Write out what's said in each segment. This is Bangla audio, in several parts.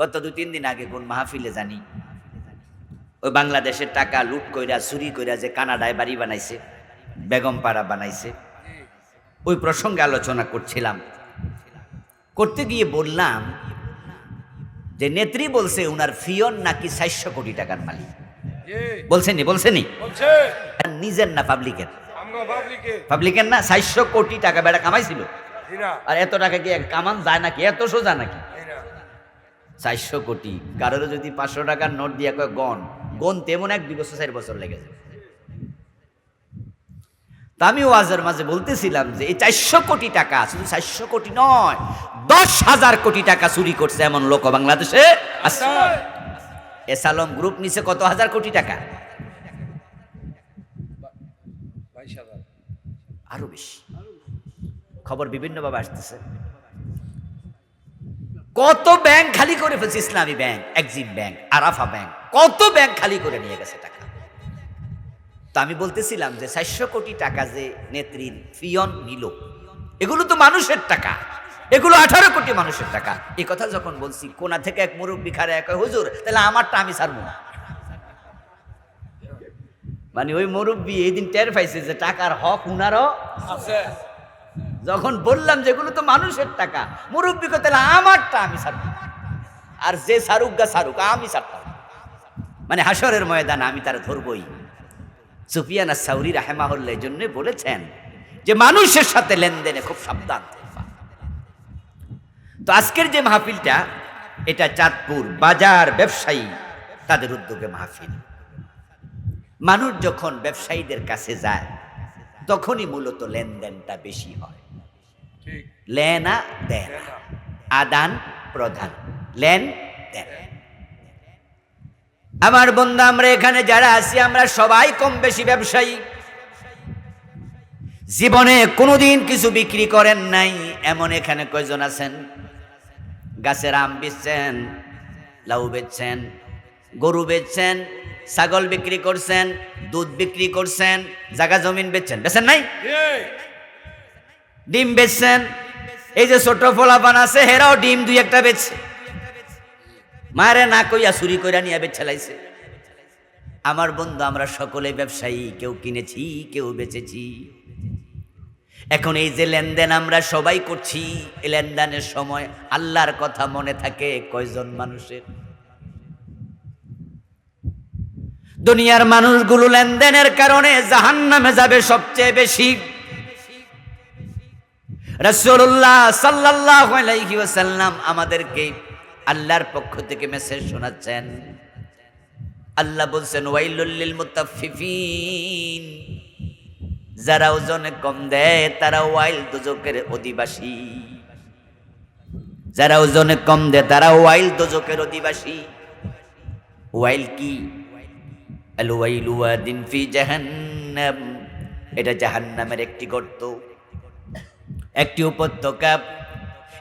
গত দু তিন দিন আগে কোন মাহফিলে জানি। ওই বাংলাদেশের টাকা লুট কইরা চুরি কইরা যে কানাডায় বাড়ি বানাইছে বেগম পাড়া বানাইছে ওই প্রসঙ্গে আলোচনা করছিলাম। করতে গিয়ে বললাম যে নেত্রী বলছে উনার ফিয়ন নাকি চারশো কোটি টাকার মালিক। বলছেনি বলছেনি বলছে। নিজের না পাবলিকের? পাবলিকের না? চারশো কোটি টাকা বেড়া কামাইছিল। আর এত টাকা কি কামান যায় নাকি? এত সোজা নাকি? চারশো কোটি। কারোর যদি পাঁচশো টাকার নোট দিয়ে কয় গন গন তেমন এক বছর, চার বছর লেগেছে তা আমি ওয়াজের মাঝে বলতেছিলাম যে, এই চারশো কোটি টাকা, শুধু চারশো কোটি নয়, দশ হাজার কোটি টাকা চুরি করছে এমন লোক বাংলাদেশে এসালম গ্রুপ নিচে কত হাজার কোটি টাকা? আরও বেশি। খবর বিভিন্নভাবে আসতেছে। কত ব্যাংক খালি করে ফেলছে? Islami bank Exim bank, Arafa bank, কত ব্যাংক খালি করে নিয়ে গেছে টাকা? তো আমি বলতেছিলাম যে চারশো কোটি টাকা যে নেত্রীর ফিয়ন নিল, এগুলো তো মানুষের টাকা। এগুলো আঠারো কোটি মানুষের টাকা। এই কথা যখন বলছি, কোনা থেকে এক মুরব্বী খারে এক, হুজুর, তাহলে আমারটা আমি ছাড়বো না। মানে ওই মুরব্বী এই দিন টের পাইছে যে টাকার হক উনারও আছে। যখন বললাম যেগুলো তো মানুষের টাকা, মুরব্বী কে তাহলে আমারটা আমি ছাড়ব আর যে সারুক গা সারুক, আমি ছাড়তাম মানে হাসরের ময়দান আমি তারা ধরবই। সুফিয়ানা সাউরি রাহেমাহুল্লাহ এই জন্য বলেছেন যে মানুষের সাথে লেনদেনে খুব সাবধান। তো আজকের যে মাহফিলটা, এটা চাঁদপুর বাজার ব্যবসায়ী তাদের উদ্যোগে মাহফিল। মানুষ যখন ব্যবসায়ীদের কাছে যায় তখনই মূলত লেনদেনটা বেশি হয়। লেনা দেনা আদান প্রধান লেন দেন। আমার বন্ধু আমরা এখানে যারা আছি আমরা সবাই কম বেশি ব্যবসায়ী। জীবনে কোনোদিন কিছু বিক্রি করেন নাই এমন এখানে কয়জন আছেন? গাছের আম বেচছেন লাউ বেচছেন গরু বেচছেন ছাগল বিক্রি করছেন, দুধ বিক্রি করছেন জায়গা জমিন বেচছেন। বেচেন নাই? ডিম বেচছেন। এই যে ছোট ফোলাপান আছে, হেরাও ডিম দুই একটা বেচছে। মারে না কইয়া চুরি কইরা নিয়ে বেচে লাইছে। আমার বন্ধু, আমরা সকলে ব্যবসায়ী, কেউ কিনেছি, কেউ বেচেছি। এখন এই যে লেনদেন আমরা সবাই করছি, এই লেনদেনের সময় আল্লাহর কথা মনে থাকে কয়জন মানুষের? দুনিয়ার মানুষগুলো লেনদেনের কারণে জাহান্নামে যাবে সবচেয়ে বেশি। রসুল্লাহ সাল্লাহ আমাদেরকে আল্লাহর পক্ষ থেকে মেসেজ শোনাচ্ছেন। আল্লাহ বলছেন ওয়াইলুল্লিল মুতাফফিফিন। যারা ওজনে কম দেয়, তারা ওয়াইল দুজকের অধিবাসী। যারা ওজনে কম দেয়, তারা ওয়াইল দুজকের অধিবাসী। ওয়াইল কি? আল ওয়াইলু ওয়াদিন ফি জাহান্নাম। এটা জাহান্নামের একটি গর্ত, একটি উপত্যকা।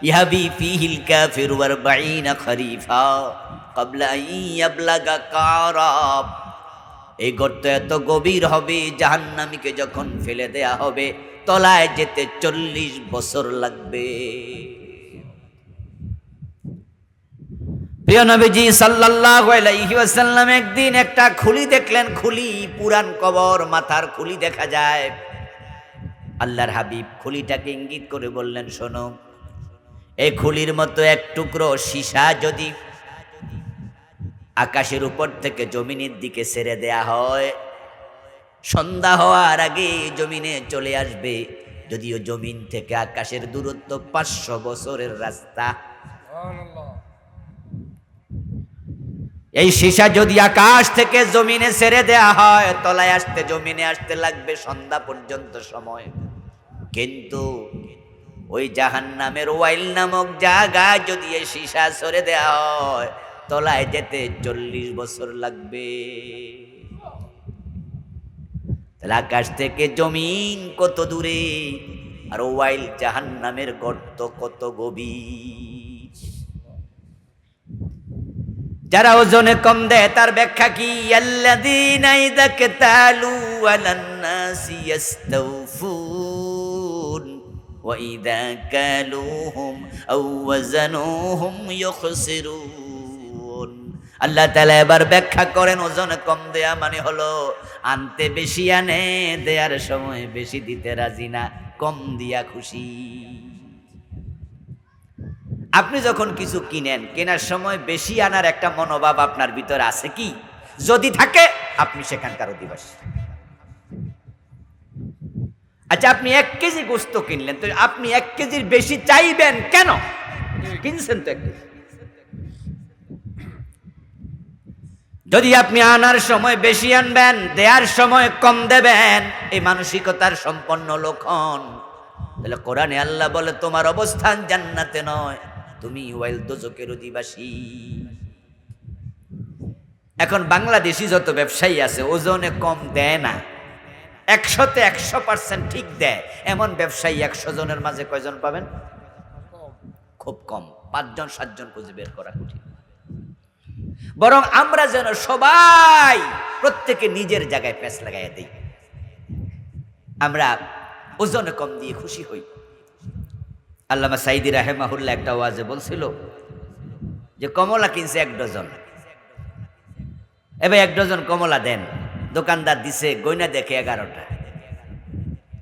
ইহাবি ফিহিল কাফির ওয়ার বাইনা খরিফা ক্বাবলা আন ইয়াবলাগা কারাব এই গর্ত এত গভীর হবে, জাহান্নামীকে যখন ফেলে দেয়া হবে, তলায় যেতে চল্লিশ বছর লাগবে। প্রিয় নবীজি সাল্লাল্লাহু আলাইহি ওয়াসাল্লাম একদিন একটা খুলি দেখলেন, খুলি, পুরান কবর, মাথার খুলি দেখা যায়। আল্লাহর হাবিব খুলিটাকে ইঙ্গিত করে বললেন, শোনো, এই খুলির মতো এক টুকরো সীসা যদি আকাশের উপর থেকে জমিনের দিকে ছেড়ে দেয়া হয়, সন্ধ্যা হওয়ার আগে জমিনে চলে আসবে। যদিও জমিন থেকে আকাশের দূরত্ব পাঁচশো বছরের রাস্তা। এই সীসা যদি আকাশ থেকে জমিনে ছেড়ে দেয়া হয়, তলায় আসতে, জমিনে আসতে লাগবে সন্ধ্যা পর্যন্ত সময়। কিন্তু ওই জাহান নামের ওয়াইল নামক জায়গায় যদি এই সীসা সরে দেয়া হয়, তলায় যেতে চল্লিশ বছর লাগবে। তাহলে আকাশ থেকে জমিন কত দূরে, আর ওয়াইল জাহান নামের গর্ত কত গভীর? যারা ওজনে কম দেয়, তার ব্যাখ্যা কি? আল্লাহ তালা এবার ব্যাখ্যা করেন, ওজন কম দেয়া মানে হলো আনতে বেশি আনে, দেয়ার সময় বেশি দিতে রাজি না, কম দিয়া খুশি। আপনি যখন কিছু কিনেন, কেনার সময় বেশি আনার একটা মনোভাব আপনার ভিতরে আছে কি? যদি থাকে, আপনি সেখানকার অধিবাসী। আচ্ছা আপনি এক কেজি গোস্ত কিনলেন, তো আপনি এক কেজির বেশি চাইবেন কেন? কিনছেন তো এক কেজি। যদি আপনি আনার সময় বেশি আনবেন দেওয়ার সময় কম দেবেন, এই মানসিকতার সম্পন্ন লক্ষণ তাহলে কোরআনে আল্লাহ বলে, তোমার অবস্থান জান্নাতে নয়। তুমি ওয়াইল দোজকের অধিবাসী। এখন বাংলাদেশি যত ব্যবসায়ী আছে, ওজনে কম দেয় না। একশোতে একশো পার্সেন্ট ঠিক দেয়। এমন ব্যবসায়ী একশো জনের মাঝে কয়জন পাবেন? খুব কম। পাঁচজন, সাতজন খুঁজে বের করা কঠিন। বরং আমরা যেন সবাই প্রত্যেকে নিজের জায়গায় প্যাঁচ লাগাইয়া দিই। আমরা ওজনে কম দিয়ে খুশি হই। আল্লামা সাইদি রাহেমাহুল্লাহ একটা ওয়াজে বলছিল যে কমলা কিনছে এক ডজন। এবার এক ডজন কমলা দেন, দোকানদার দিছে গয়না দেখে এগারোটা।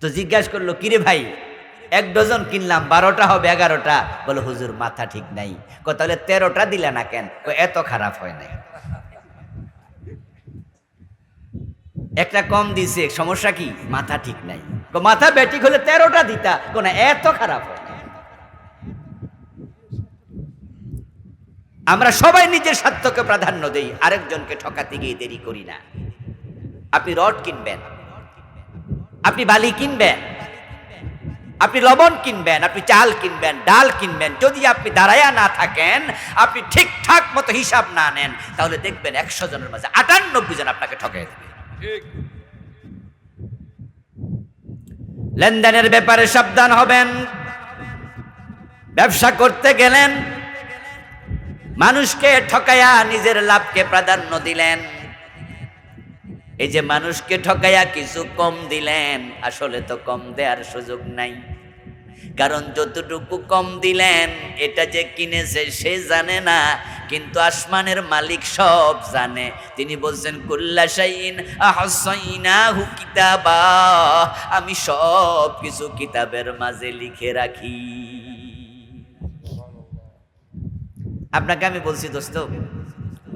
তো জিজ্ঞাসা করল, কিরে ভাই, এক ডজন কিনলাম, বারোটা হবে এগারোটা? বলে, হুজুর, মাথা ঠিক নাই। তাহলে তেরোটা দিলে না কেন? এত খারাপ হয় নাই। একটা কম দিছে, সমস্যা কি? মাথা ঠিক নাই। মাথা ব্যাটিক হলে তেরোটা দিতা। কো না, এত খারাপ হয় নাই আমরা সবাই নিজের স্বার্থকে প্রাধান্য দেই আরেকজনকে ঠকাতে গিয়ে দেরি করি না। আপনি রড কিনবেন আপনি বালি কিনবেন আপনি লবণ কিনবেন আপনি চাল কিনবেন ডাল কিনবেন যদি আপনি দাঁড়ায়া না থাকেন আপনি ঠিকঠাক মতো হিসাব না নেন তাহলে দেখবেন একশো জনের মাঝে আটানব্বই জন আপনাকে ঠকাই দেবে। ঠিক। লেনদেনের ব্যাপারে সাবধান হবেন। ব্যবসা করতে গেলেন মানুষকে ঠকায়া নিজের লাভকে প্রাধান্য দিলেন। এই যে মানুষকে ঠকায়া কিছু কম দিলেন, আসলে তো কম দেওয়ার সুযোগ নাই। কারণ যতটুকু কম দিলেন, এটা যে কিনেছে সে জানে না, কিন্তু আসমানের মালিক সব জানে। তিনি বলছেন কুল্লাশাইন আহসাইনাহু কিতাবা। আমি সব কিছু কিতাবের মাঝে লিখে রাখি। আপনাকে আমি বলছি দোস্ত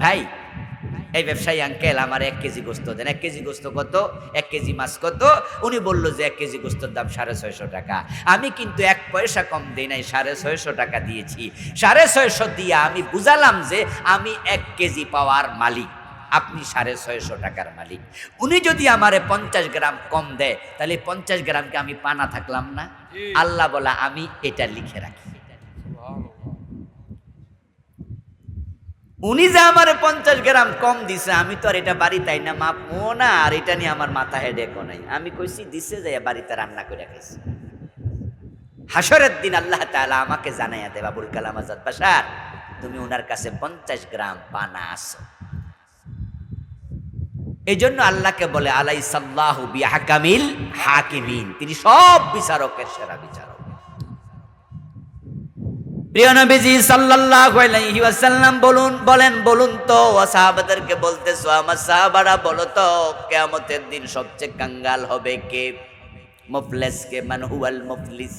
ভাই এই ব্যবসায়ী আঙ্কেল আমার এক কেজি গোস্ত দেন। এক কেজি গোস্ত কত? এক কেজি মাছ কত? উনি বলল যে এক কেজি গোস্তর দাম সাড়ে ছয়শো টাকা। আমি কিন্তু এক পয়সা কম দিই নাই সাড়ে ছয়শো টাকা দিয়েছি। সাড়ে ছয়শো দিয়ে আমি বুঝালাম যে আমি এক কেজি পাওয়ার মালিক। আপনি সাড়ে ছয়শো টাকার মালিক। উনি যদি আমারে পঞ্চাশ গ্রাম কম দেয় তাহলে পঞ্চাশ গ্রামকে আমি পানা থাকলাম না? আল্লাহ বলা আমি এটা লিখে রাখি। উনি যে আমার পঞ্চাশ গ্রাম কম দিছে, আমি তো আর এটা বাড়ি তাই না মাপবো না, আর এটা নিয়ে আমার মাথা হেডেকও নাই। আমি কইছি, দিছে যে বাড়িতে রান্না করে খাইছি। হাসরের দিন আল্লাহ তাআলা আমাকে জানাইয়া দে বাবুল কালাম আজাদ বাসার, তুমি ওনার কাছে পঞ্চাশ গ্রাম পানা আসো এই জন্য আল্লাহকে বলে আলাই সাল্লাহু বিহাকামিল হাকিমিন। তিনি সব বিচারকের সেরা বিচারক। প্রিয় নবীজি সাল্লাল্লাহু আলাইহি ওয়াসাল্লাম বলুন, বলেন, বলুন তো সাহাবাদেরকে বলতেছো, আমার সাহাবারা বলো তো, কিয়ামতের দিন সবচেয়ে কাঙ্গাল হবে কে? মুফলিস কে? মান হুয়াল মুফলিস?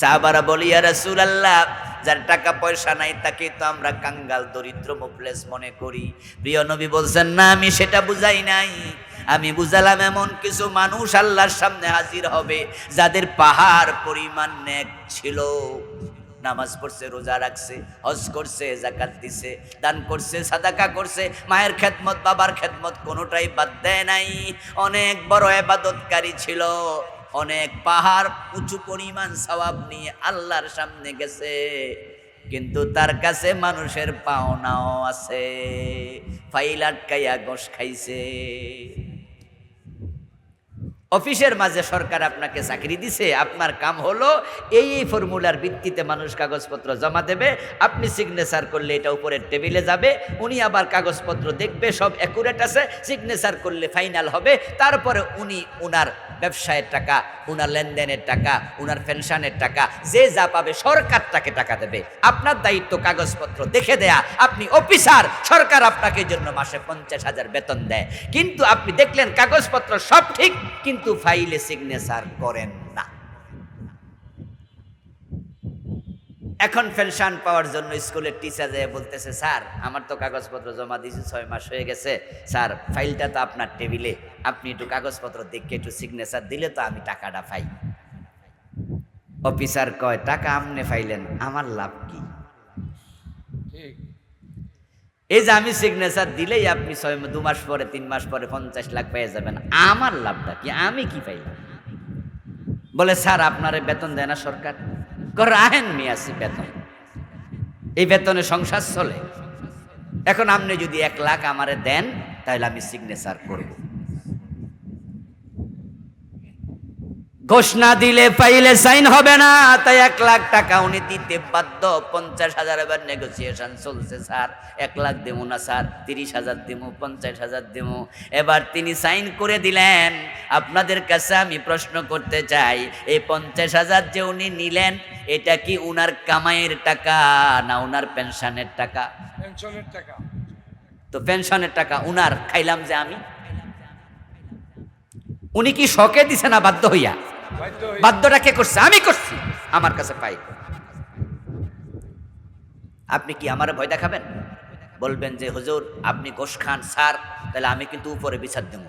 সাহাবারা বলি, ইয়া রাসূলুল্লাহ, যার টাকা পয়সা নাই তাকে তো আমরা কাঙ্গাল, দরিদ্র মুফলেস মনে করি। প্রিয় নবী বলছেন, না, আমি সেটা বুঝাই নাই। আমি বুঝালাম এমন কিছু মানুষ আল্লাহর সামনে হাজির হবে যাদের পাহাড় পরিমাণ নেক ছিল। নামাজ পড়ছে, রোজা রাখছে, হজ করছে জাকাত দিছে, দান করছে, সাদাকা করছে, মায়ের খেদমত, বাবার খেদমত কোনোটাই বাদ দেয় নাই। অনেক বড় এবাদতকারী ছিল, অনেক পাহাড় উঁচু পরিমাণ সওয়াব নিয়ে আল্লাহর সামনে গেছে, কিন্তু তার কাছে মানুষের পাওনাও আছে, ফাইল আটকাইয়া গোস খাইছে। অফিসের মাঝে সরকার আপনাকে চাকরি দিছে, আপনার কাম হলো এই এই ফর্মুলার ভিত্তিতে মানুষ কাগজপত্র জমা দেবে, আপনি সিগনেচার করলে এটা উপরের টেবিলে যাবে, উনি আবার কাগজপত্র দেখবে, সব অ্যাকুরেট আছে সিগনেচার করলে ফাইনাল হবে, তারপরে উনি উনার ব্যবসায়ের টাকা, উনার লেনদেনের টাকা, উনার পেনশনের টাকা, যে যা পাবে সরকার তাকে টাকা দেবে। আপনার দায়িত্ব কাগজপত্র দেখে দেয়া, আপনি অফিসার সরকার আপনাকে জন্য মাসে পঞ্চাশ হাজার বেতন দেয়। কিন্তু আপনি দেখলেন কাগজপত্র সব ঠিক কিন্তু ফাইলে সিগনেচার করেন না। এখন পেনশন পাওয়ার জন্য স্কুলের টিচার যায় বলতেছে, স্যার, আমার তো কাগজপত্র জমা দিয়েছি, ছয় মাস হয়ে গেছে। স্যার, ফাইলটা তো আপনার টেবিলে। আপনি একটু কাগজপত্র দেখে একটু সিগনেচার দিলে তো আমি টাকাটা পাই। অফিসার কয়, টাকা আমনে ফাইলেন, আমার লাভ কি? ঠিক। এই যে আমি সিগনেচার দিলেই আপনি ছয় দু মাস পরে, তিন মাস পরে পঞ্চাশ লাখ পেয়ে যাবেন। আমার লাভটা কি? আমি কি পাই? বলে, স্যার, আপনারে বেতন দেয় না সরকার। কর রাহেন মিয়াসি বেতন। এই বেতনে সংসার চলে। এখন আপনি যদি এক লাখ আমারে দেন, তাহলে আমি সিগনেচার করব। ঘোষণা দিলে পাইলে সাইন হবে না তাই এক লাখ টাকা উনি দিতে বাধ্য। পঞ্চাশ হাজার এবার নেগোসিয়েশন চলছে স্যার। এক লাখ দেবো না স্যার। তিরিশ হাজার দেবো পঞ্চাশ হাজার দেবো। এবার তিনি সাইন করে দিলেন। আপনাদের কাছে আমি প্রশ্ন করতে চাই এই পঞ্চাশ হাজার যে উনি নিলেন এটা কি উনার কামাইয়ের টাকা না উনার পেনশনের টাকা? পেনশনের টাকা। তো পেনশনের টাকা উনার খাইলাম যে আমি। উনি কি শখে দিছে না বাধ্য হইয়া? বাধ্যটা কে করছে আমি করছি আমার কাছে পাই। আপনি কি আমার ভয় দেখাবেন? বলবেন যে হুজুর আপনি গোস খান স্যার তাহলে আমি কিন্তু উপরে বিচার দেব।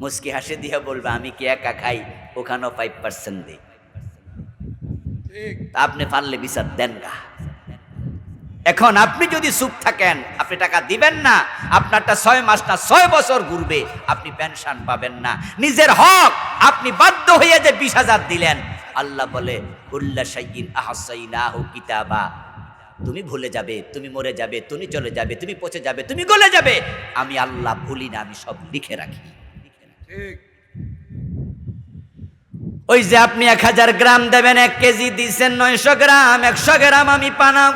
মুস্কি হাসি দিয়ে বলবে আমি কি একা খাই? ওখানেও ফাইভ পার্সেন্ট দিই। আপনি পারলে বিচার দেন গা। এখন আপনি যদি চুপ থাকেন আপনি টাকা দিবেন না আপনারটা ছয় মাস না ছয় বছর ঘুরবে আপনি পেনশন পাবেন না। নিজের হক আপনি বাধ্য হয়ে যে বিশ হাজার দিলেন আল্লাহ বলে উল্লা সাইন আহসাইনাহু কিতাবা। তুমি ভুলে যাবে তুমি মরে যাবে তুমি চলে যাবে তুমি পচে যাবে তুমি গলে যাবে। আমি আল্লাহ ভুলি না আমি সব লিখে রাখি। ঠিক। ওই যে আপনি এক হাজার গ্রাম দেবেন এক কেজি দিচ্ছেন নয়শো গ্রাম একশো গ্রাম আমি পানাম।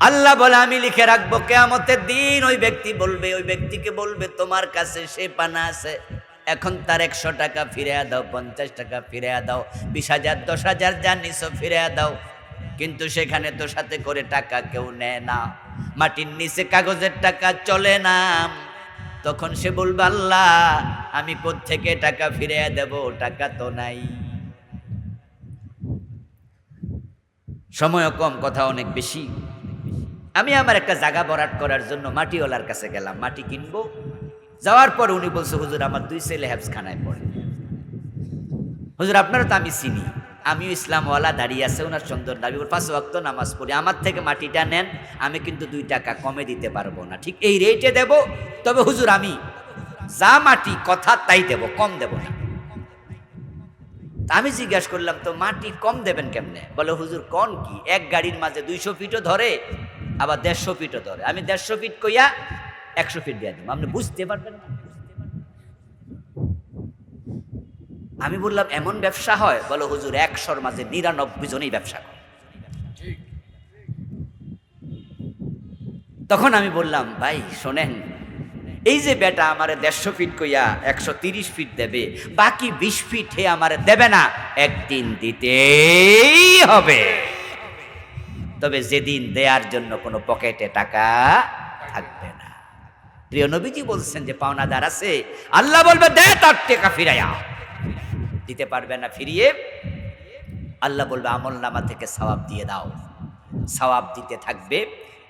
আল্লাহ বলে, আমি লিখে রাখব, কেয়ামতের দিন ওই ব্যক্তি বলবে, ওই ব্যক্তিকে বলবে, তোমার কাছে সে পানা আছে, এখন তার একশো টাকা ফিরে দাও, পঞ্চাশ টাকা ফিরে দাও, বিশ হাজার, দশ হাজার যা নিছো ফিরে দাও। কিন্তু সেখানে তো সাথে করে টাকা কেউ নেয় না। মাটির নিচে কাগজের টাকা চলে না। তখন সে বলবে, আল্লাহ, আমি থেকে টাকা ফিরে দেব? টাকা তো নাই। সময় কম, কথা অনেক বেশি। আমি আমার একটা জায়গা বরাট করার জন্য মাটিওয়ালার কাছে গেলাম, মাটি কিনবো। যাওয়ার পর উনি বলছে, হুজুর, আমার দুই ছেলে হ্যাবসখানায় পড়ে। হুজুর, আপনারা তো আমি চিনি। আমিও ইসলামওয়ালা, দাঁড়িয়ে আছে, ওনার সুন্দর দাবি পাঁচ ওয়াক্ত নামাজ পড়ি। আমার থেকে মাটিটা নেন, আমি কিন্তু দুই টাকা কমে দিতে পারব না। ঠিক এই রেটে দেব, তবে হুজুর, আমি যা মাটি কথা তাই দেব, কম দেব না। আমি জিজ্ঞাসা করলাম, তো মাটি কম দেবেন কেমনে? বলে, হুজুর, কন কি? এক গাড়ির মাঝে দুইশো ফিটও ধরে আবার দেড়শো ফিটও ধরে। আমি দেড়শো ফিট কইয়া একশো ফিট দিয়ে দেবো আপনি বুঝতে পারবেন না? আমি বললাম, এমন ব্যবসা হয়? বলো, হুজুর, একশোর মাঝে নিরানব্বই জনই ব্যবসা করে। তখন আমি বললাম, ভাই, শোনেন, এই যে বেটা আমারে দেড়শো ফিট কইয়া একশো তিরিশ ফিট দেবে, বাকি বিশ ফিট হে আমারে দেবে না, একদিন দিতেই হবে। তবে যেদিন দেয়ার জন্য কোনো পকেটে টাকা থাকবে না। প্রিয় নবীজি বলছেন যে পাওনাদার আছে, আল্লাহ বলবে, দে তার টেকা ফিরাইয়া। দিতে পারবে না, ফিরিয়ে আল্লাহ বলবে, আমল নামা থেকে সওয়াব দিয়ে দাও। সওয়াব দিতে থাকবে,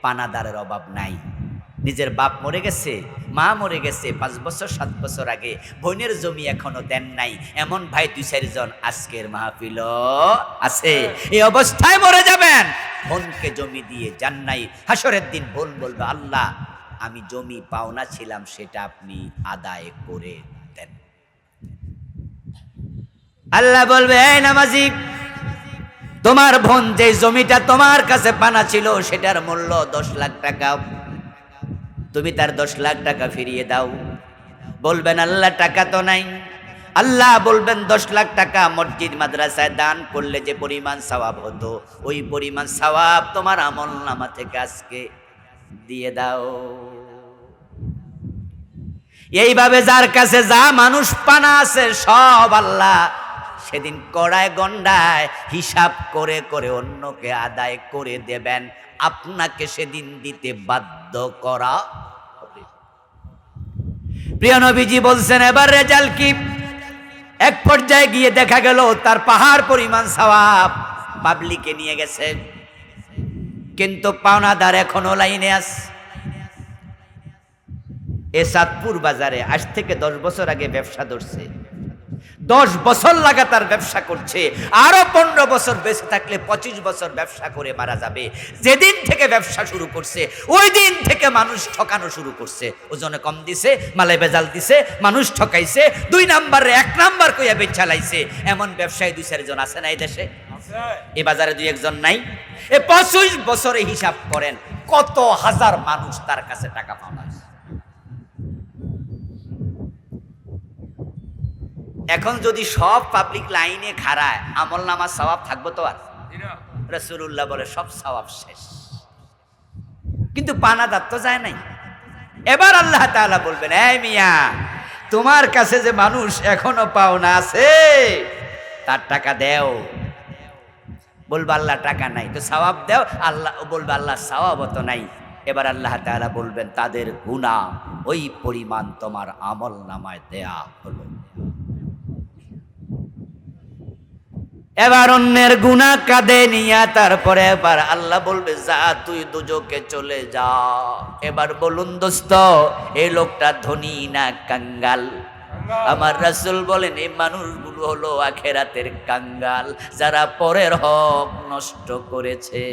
পানাদারের অভাব নাই। নিজের বাপ মরে গেছে, মা মরে গেছে, পাঁচ বছর, সাত বছর আগে। বোনের জমি এখনও দেন নাই। এমন ভাই দুই চারজন আজকের মাহফিল আছে। এই অবস্থায় মরে যাবেন। বোনকে জমি দিয়ে যান নাই। হাসরের দিন বোন বলবে, আল্লাহ, আমি জমি পাওনা ছিলাম, সেটা আপনি আদায় করে দেন। আল্লাহ বলবে, এই নামাজি, তোমার বোন যে জমিটা তোমার কাছে পানা ছিল, সেটার মূল্য দশ লাখ টাকা তুমি তার দশ লাখ টাকা ফিরিয়ে দাও। বলবেন, আল্লাহ, টাকা তো নাই। আল্লাহ বলবেন, দশ লাখ টাকা মসজিদ, মাদ্রাসায় দান করলে যে পরিমাণ সওয়াব হতো, ওই পরিমাণ সওয়াব তোমার আমল নামা থেকে আজকে দিয়ে দাও। এইভাবে যার কাছে যা মানুষ পানা আছে, সব আল্লাহ সেদিন কড়ায় গন্ডায় হিসাব করে করে অন্যকে আদায় করে দেবেন। আপনাকে সেদিন দিতে বাধ্য করা প্রিয় নবীজি বলছেন, এবার রেজাল্ট কি? এক পর্যায়ে গিয়ে দেখা গেল, তার পাহাড় পরিমাণ সওয়াব পাবলিকে নিয়ে গেছে। কিন্তু পাওনাদার এখনও লাইনে আছে। এ সাতপুর বাজারে আজ থেকে দশ বছর আগে ব্যবসা ধরছে। দশ বছর লাগাতার ব্যবসা করছে। আরও পনেরো বছর বেঁচে থাকলে পঁচিশ বছর ব্যবসা করে মারা যাবে। যেদিন থেকে ব্যবসা শুরু করছে, ওই দিন থেকে মানুষ ঠকানো শুরু করছে। ওজনে কম দিছে, মালে বেজাল দিছে, মানুষ ঠকাইছে, দুই নাম্বারে এক নাম্বার কইয়া বেচা চালাইছে। এমন ব্যবসায়ী দুই চারজন আছে না এই দেশে? এ বাজারে দুই একজন নাই। এ পঁচিশ বছরে হিসাব করেন, কত হাজার মানুষ তার কাছে টাকা পাওয়া এখন যদি সব পাবলিক লাইনে খাড়ায়, আমল নামা সবাব থাকব তো আর? রসুল্লাহ বলে, সব সবাব শেষ। কিন্তু পানা পানাদার তো যায় নাই। এবার আল্লাহ তালা বলবেন, এই মিয়া, তোমার কাছে যে মানুষ এখনও পাওনা আছে, তার টাকা দেও। বলবে, আল্লাহ, টাকা নাই। তো সওয়াব দেও, আল্লাহ বলবে, আল্লাহ সওয়াব তো নাই। এবার আল্লাহ তালা বলবেন, তাদের গুণা ওই পরিমাণ তোমার আমল নামায় দেয়া হলো। এবার অন্যের গুণা কাঁদে নিয়া তারপরে এবার আল্লাহ বলবে, যা তুই দুজোকে চলে যা। এবার বলুন, দোস্ত, এই লোকটা ধনী না কাঙ্গাল? আমার রাসুল বলেন, এই মানুষগুলো হলো আখেরাতের কাঙ্গাল, যারা পরের হক নষ্ট করেছে।